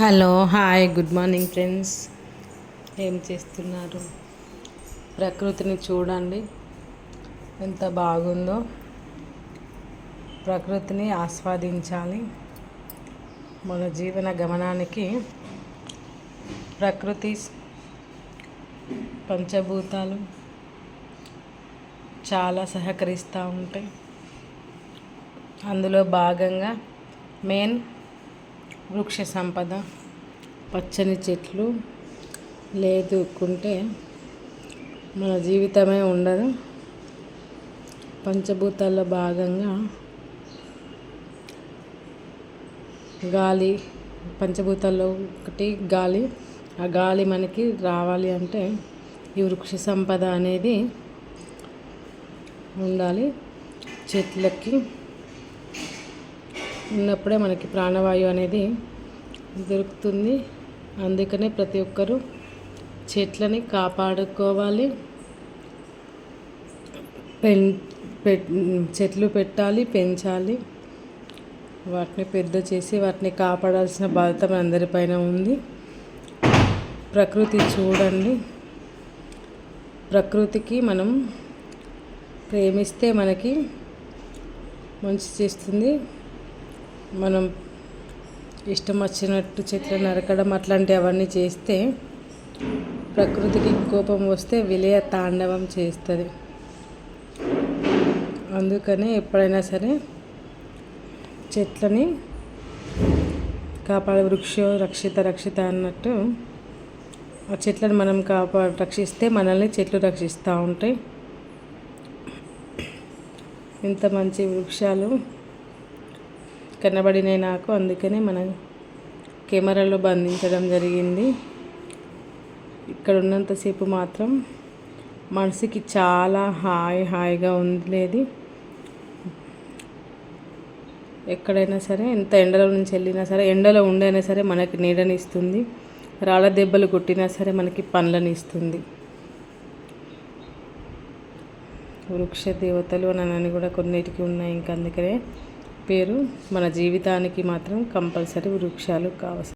Hello hi good morning friends. ఏం చేస్తున్నారు? ప్రకృతిని చూడండి. ఎంత బాగుందో. ప్రకృతిని ఆస్వాదించాలి. మన జీవన గమనానికి ప్రకృతి పంచభూతాలు చాలా సహకరిస్తూ ఉంటాయి. అందులో భాగంగా మెయిన్ వృక్ష సంపద పచ్చని చెట్లు లేదుకుంటే మన జీవితమే ఉండదు. పంచభూతాల్లో భాగంగా గాలి పంచభూతాల్లో ఒకటి గాలి. ఆ గాలి మనకి రావాలి అంటే ఈ వృక్ష సంపద అనేది ఉండాలి. చెట్లకి ఉన్నప్పుడే మనకి ప్రాణవాయువు అనేది దొరుకుతుంది. అందుకనే ప్రతి ఒక్కరూ చెట్లని కాపాడుకోవాలి. పెన్ చెట్లు పెట్టాలి పెంచాలి. వాటిని పెద్ద చేసి వాటిని కాపాడాల్సిన బాధ్యత మనందరిపైన ఉంది. ప్రకృతి చూడండి. ప్రకృతికి మనం ప్రేమిస్తే మనకి మంచి చేస్తుంది. మనం ఇష్టం వచ్చినట్టు చెట్లు నరకడం అట్లాంటివి అవన్నీ చేస్తే ప్రకృతికి కోపం వస్తే విలయ తాండవం చేస్తుంది. అందుకనే ఎప్పుడైనా సరే చెట్లని కాపాడే వృక్షో రక్షిత రక్షిత అన్నట్టు ఆ చెట్లను మనం కాపా రక్షిస్తే మనల్ని చెట్లు రక్షిస్తూ ఉంటాయి. ఇంత మంచి వృక్షాలు కనబడినాయి నాకు. అందుకనే మన కెమెరాలో బంధించడం జరిగింది. ఇక్కడ ఉన్నంతసేపు మాత్రం మనసుకి చాలా హాయ్ హాయిగా ఉండలేదు ఎక్కడైనా సరే ఎంత ఎండలో నుంచి వెళ్ళినా సరే ఎండలో ఉండైనా సరే మనకి నీడనిస్తుంది. రాళ్ళ దెబ్బలు కొట్టినా సరే మనకి పండ్లను ఇస్తుంది వృక్ష దేవతలు అని కూడా కొన్నిటికి ఉన్నాయి ఇంకా అందుకనే పేరు మన జీవితానికి మాత్రం కంపల్సరీ వృక్షాలు కావాలి